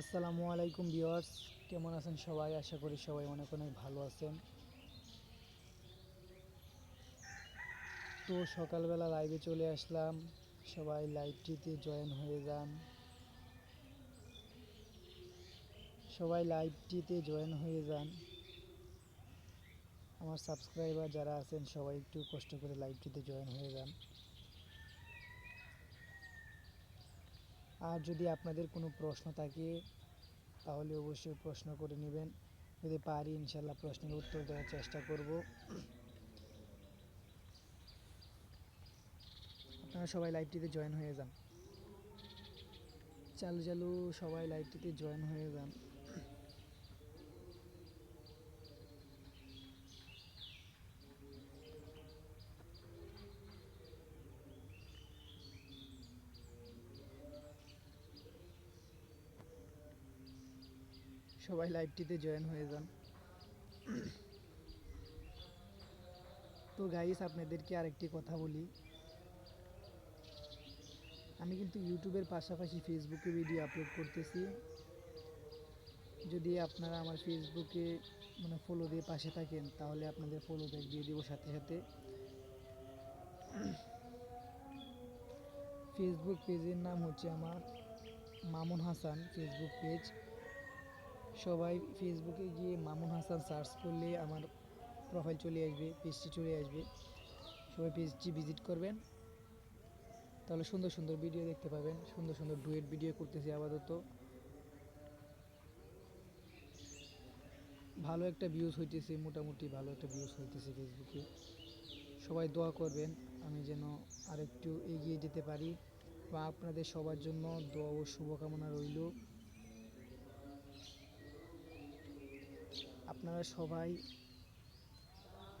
আসসালামু আলাইকুম ভিউয়ার্স, কেমন আছেন সবাই? আশা করি সবাই অনেক অনেক ভালো আছেন। তো সকালবেলা লাইভে চলে আসলাম। সবাই লাইভটিতে জয়েন হয়ে যান। সবাই লাইভটিতে জয়েন হয়ে যান। আমার সাবস্ক্রাইবার যারা আছেন, সবাই একটু কষ্ট করে লাইভটিতে জয়েন হয়ে যান। আর যদি আপনাদের কোনো প্রশ্ন থাকে, তাহলে অবশ্যই প্রশ্ন করে নেবেন। যদি পারি, ইনশাল্লাহ প্রশ্নের উত্তর দেওয়ার চেষ্টা করব। আপনারা সবাই লাইভটিতে জয়েন হয়ে যান। চালু চালু সবাই লাইভটিতে জয়েন হয়ে যান। সবাই লাইভটিতে জয়েন হয়ে যান। তো গাইস আপনাদেরকে আরেকটি কথা বলি। আমি কিন্তু ইউটিউবের পাশাপাশি ফেসবুকে ভিডিও আপলোড করতেছি। যদি আপনারা আমার ফেসবুকে মানে ফলো দিয়ে পাশে থাকেন, তাহলে আপনাদের ফলো ব্যাক দিয়ে দেবো সাথে সাথে। ফেসবুক পেজের নাম হচ্ছে আমার মামুন হাসান ফেসবুক পেজ সবাই ফেসবুকে গিয়ে মামুন হাসান সার্চ করলে আমার প্রোফাইল চলে আসবে পেজটি চলে আসবে। সবাই পেজটি ভিজিট করবেন। তাহলে সুন্দর সুন্দর ভিডিও দেখতে পাবেন। সুন্দর সুন্দর ডুয়েট ভিডিও করতেছি আপাতত। ভালো একটা ভিউজ হইতেছে, মোটামুটি ভালো একটা ভিউজ হইতেছে ফেসবুকে সবাই দোয়া করবেন, আমি যেন আরেকটু এগিয়ে যেতে পারি। বা আপনাদের সবার জন্য দোয়া ও শুভকামনা রইল। আপনারা সবাই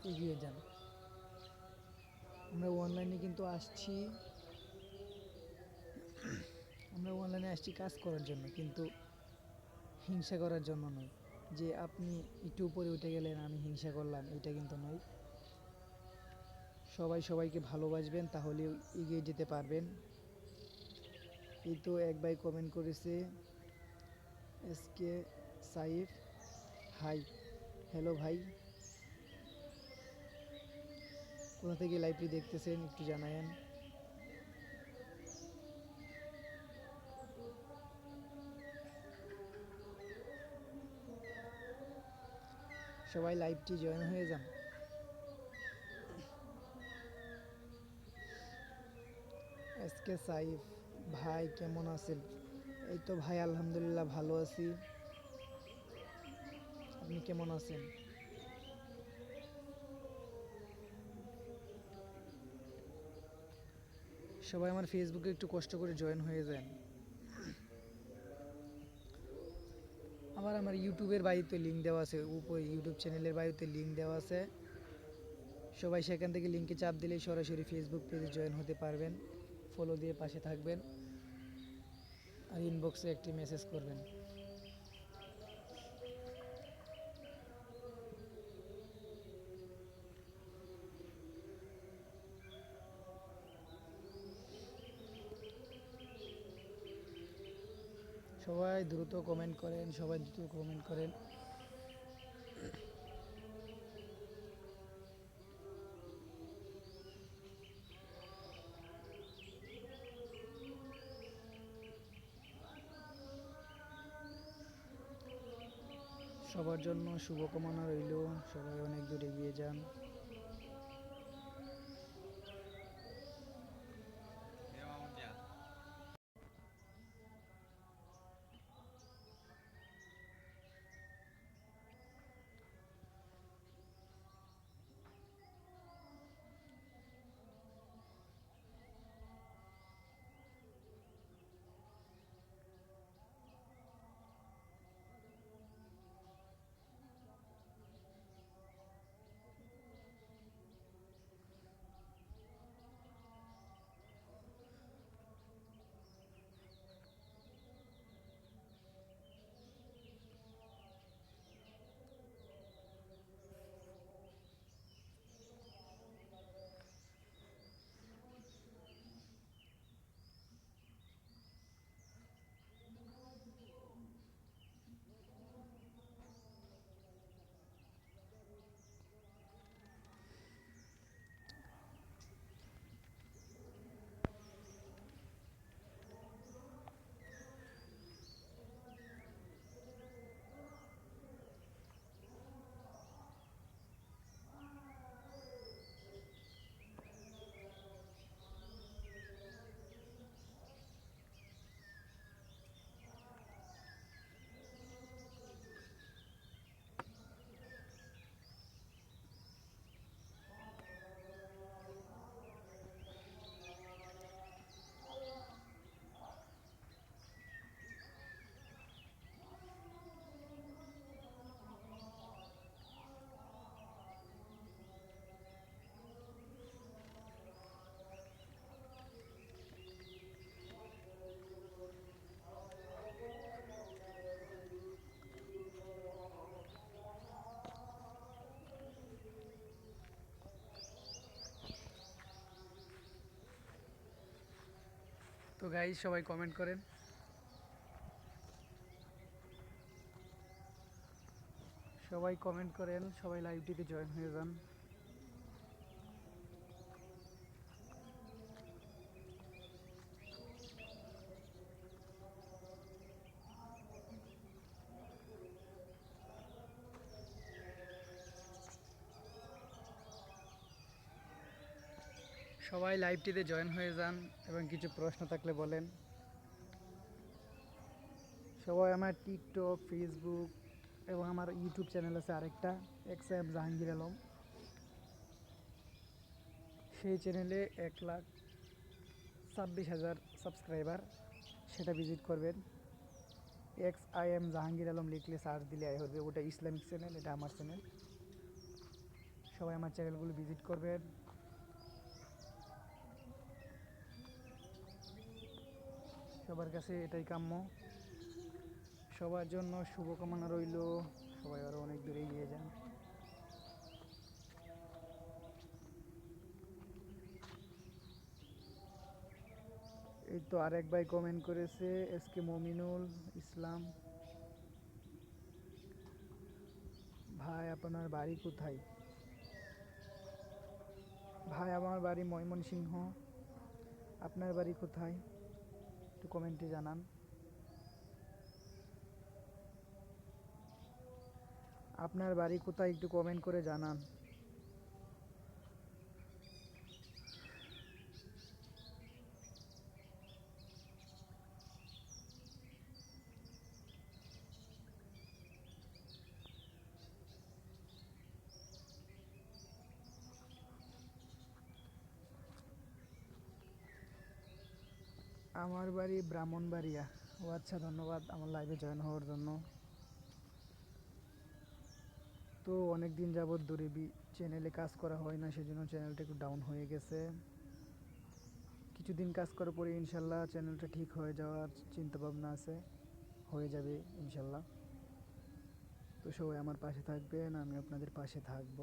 এগিয়ে যান। আমরা অনলাইনে কিন্তু আসছি। আমরা অনলাইনে আসছি কাজ করার জন্য, কিন্তু হিংসা করার জন্য নয়। যে আপনি একটু উপরে উঠে গেলেন, আমি হিংসা করলাম, এটা কিন্তু নয়। সবাই সবাইকে ভালোবাসবেন তাহলে এগিয়ে যেতে পারবেন। এই তো এক ভাই কমেন্ট করেছে S K Saif hi hello ভাই। কোথা থেকে লাইভটি দেখতেছেন একটু জানায়েন। সবাই লাইভটি জয়েন হয়ে যান। এসকে সাইফ, ভাই কেমন আছেন? এই তো ভাই, আলহামদুলিল্লাহ ভালো আছি। কেমন আছেন? সবাই আমার ফেসবুকে একটু কষ্ট করে জয়েন হয়ে যান। আবার আমার ইউটিউবের বাড়িতে লিঙ্ক দেওয়া আছে উপরে ইউটিউব চ্যানেলের বাড়িতে লিঙ্ক দেওয়া আছে। সবাই সেখান থেকে লিঙ্কে চাপ দিলেই সরাসরি ফেসবুক পেজে জয়েন হতে পারবেন। ফলো দিয়ে পাশে থাকবেন। আর ইনবক্সে একটি মেসেজ করবেন। সবাই দ্রুত কমেন্ট করেন, সবাই দ্রুত কমেন্ট করেন। সবার জন্য শুভকামনা রইল, সবাই অনেক দূর এগিয়ে যান। গাইজ সবাই কমেন্ট করেন। সবাই কমেন্ট করেন সবাই লাইভটিতে জয়েন হয়ে যান। সবাই লাইভটিতে জয়েন হয়ে যান এবং কিছু প্রশ্ন থাকলে বলেন। সবাই আমার টিকটক ফেসবুক এবং আমার ইউটিউব চ্যানেল আছে আরেকটা এক্স এম জাহাঙ্গীর আলম। সেই চ্যানেলে এক লাখ ছাব্বিশ হাজার সাবস্ক্রাইবার সেটা ভিজিট করবেন। X I M Jahangir Alam লিখলে সার্চ দিলে আই হবে ওটা ইসলামিক চ্যানেল এটা আমার চ্যানেল সবাই আমার চ্যানেলগুলো ভিজিট করবেন। সবার কাছে এটাই কাম্য। সবার জন্য শুভকামনা রইল। সবাই আরও অনেক দূরে এগিয়ে যান। এই তো আরেক ভাই কমেন্ট করেছে এস কে মমিনুল ইসলাম। ভাই, আপনার বাড়ি কোথায়? ভাই, আমার বাড়ি ময়মনসিংহ। আপনার বাড়ি কোথায়? একটু কমেন্টে জানান। আপনার বাড়ি কোথায় একটু কমেন্ট করে জানান। আমার বাড়ি ব্রাহ্মণবাড়িয়া। ও আচ্ছা ধন্যবাদ আমার লাইভে জয়েন হওয়ার জন্য। তো অনেক দিন যাবৎ ধরে বি চ্যানেলে কাজ করা হয় না, সেজন্য চ্যানেলটা একটু ডাউন হয়ে গেছে। কিছুদিন কাজ করার পরে ইনশাল্লাহ চ্যানেলটা ঠিক হয়ে যাওয়ার চিন্তা ভাবনা আছে, হয়ে যাবে ইনশাল্লাহ। তো সবাই আমার পাশে থাকবেন, আমি আপনাদের পাশে থাকব।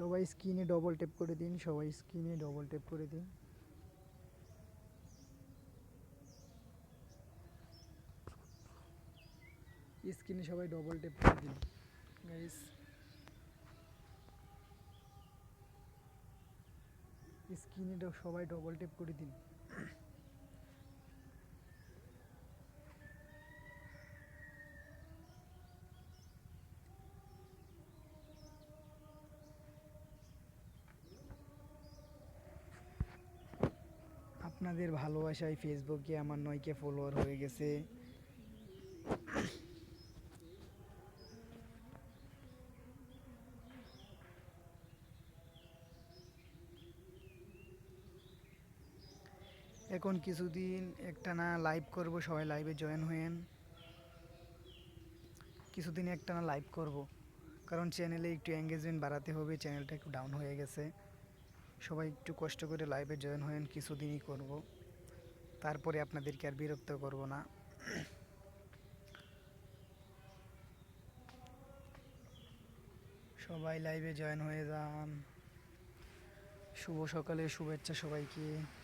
সবাই স্ক্রিনে ডবল টেপ করে দিন, সবাই স্ক্রিনে ডবল টেপ করে দিন। স্ক্রিনে সবাই ডবল টেপ করে দিন গাইস স্ক্রিনে সবাই ডবল টেপ করে দিন। আপনাদের ভালোবাসায় ফেসবুকে আমার নয়কে ফলোয়ার হয়ে গেছে। এখন কিছুদিন একটা না লাইভ করব, সবাই লাইভে জয়েন হয়েন। কিছুদিন একটা না লাইভ করব, কারণ চ্যানেলে একটু এঙ্গেজমেন্ট বাড়াতে হবে চ্যানেলটা একটু ডাউন হয়ে গেছে। সবাই একটু কষ্ট করে লাইভে জয়েন হয়েন, কিছুদিনই করব। তারপরে আপনাদেরকে আর বিরক্ত করব না। সবাই লাইভে জয়েন হয়ে যান। শুভ সকালে শুভেচ্ছা সবাইকে।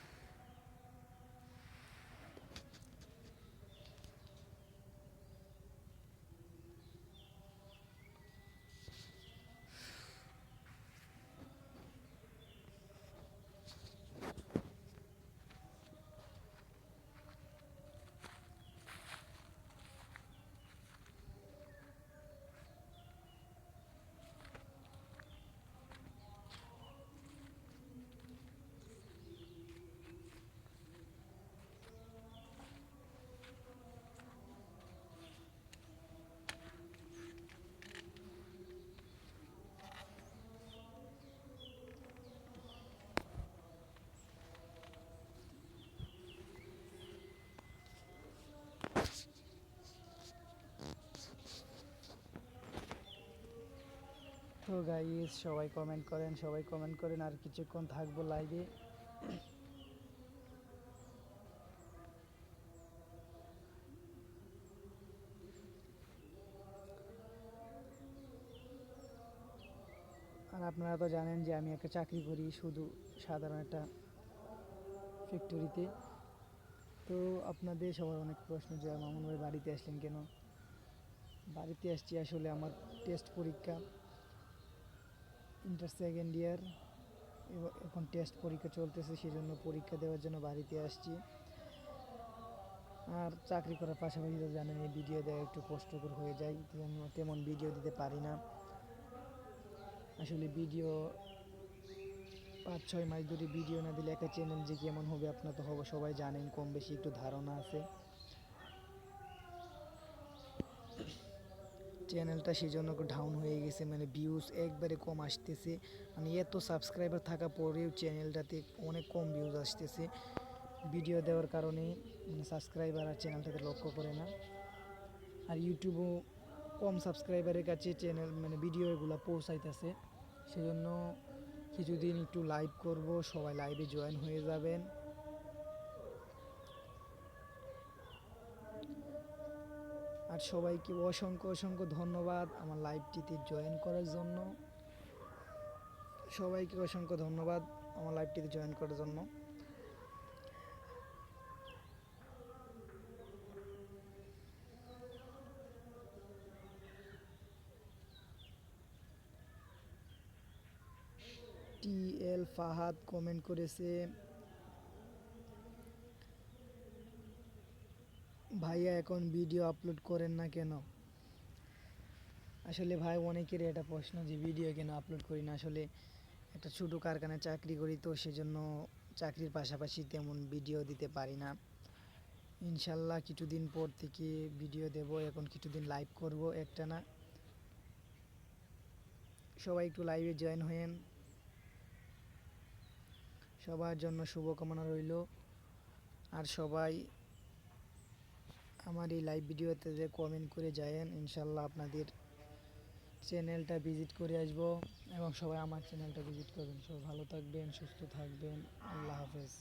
তো গাইস সবাই কমেন্ট করেন, সবাই কমেন্ট করেন আর কিছুক্ষণ থাকব লাইভে আপনারা তো জানেন যে আমি একটা চাকরি করি, শুধু সাধারণ একটা ফ্যাক্টরিতে তো আপনাদের সবার অনেক প্রশ্ন যে, মামুন ভাই, বাড়িতে আসলেন কেন? বাড়িতে আসছি আসলে আমার টেস্ট পরীক্ষা। ইন্টার সেকেন্ড ইয়ার এখন টেস্ট পরীক্ষা চলতেছে সেই জন্য পরীক্ষা দেওয়ার জন্য বাড়িতে আসছি। আর চাকরি করার পাশাপাশি তো জানেন, এই ভিডিও দেওয়া একটু কষ্টকর হয়ে যায়, তেমন- ভিডিও দিতে পারি না। আসলে ভিডিও পাঁচ, ছয় মাস ধরে ভিডিও না দিলে একটা চ্যানেল যে কেমন হবে আপনার তো হবে, সবাই জানেন কম বেশি একটু ধারণা আছে। চ্যানেলটা সেই জন্য ডাউন হয়ে গেছে মানে ভিউজ একবারে কম আসতেছে। মানে এত সাবস্ক্রাইবার থাকা পরেও চ্যানেলটাতে অনেক কম ভিউজ আসতেছে। ভিডিও দেওয়ার কারণে মানে সাবস্ক্রাইবার আর চ্যানেলটাতে লক্ষ্য করে না। আর ইউটিউবও কম সাবস্ক্রাইবারের কাছে চ্যানেল মানে ভিডিওগুলো পৌঁছাইতেছে। সেজন্য কিছুদিন একটু লাইভ করব, সবাই লাইভে জয়েন হয়ে যাবেন। আর সবাইকে অসংখ্য অসংখ্য ধন্যবাদ আমার লাইভটিতে জয়েন করার জন্য। সবাইকে অসংখ্য ধন্যবাদ আমার লাইভটিতে জয়েন করার জন্য। টি এল ফাহাদ কমেন্ট করেছে এখন ভিডিও আপলোড করেন না কেন? আসলে ভাই অনেকেরই এটা প্রশ্ন যে ভিডিও কেন আপলোড করি না? আসলে একটা ছোটো কারখানায় চাকরি করি তো সেজন্য চাকরির পাশাপাশি তেমন ভিডিও দিতে পারি না। ইনশাল্লাহ কিছুদিন পর থেকে ভিডিও দেব, এখন কিছুদিন লাইভ করব একটা না। সবাই একটু লাইভে জয়েন হয়েন। সবার জন্য শুভকামনা রইল। আর সবাই আমার এই লাইভ ভিডিওতে যে কমেন্ট করে যায়েন ইনশাল্লাহ আপনাদের চ্যানেলটা ভিজিট করে আসব এবং সবাই আমার চ্যানেলটা ভিজিট করবেন। সবাই ভালো থাকবেন, সুস্থ থাকবেন। আল্লাহ হাফেজ।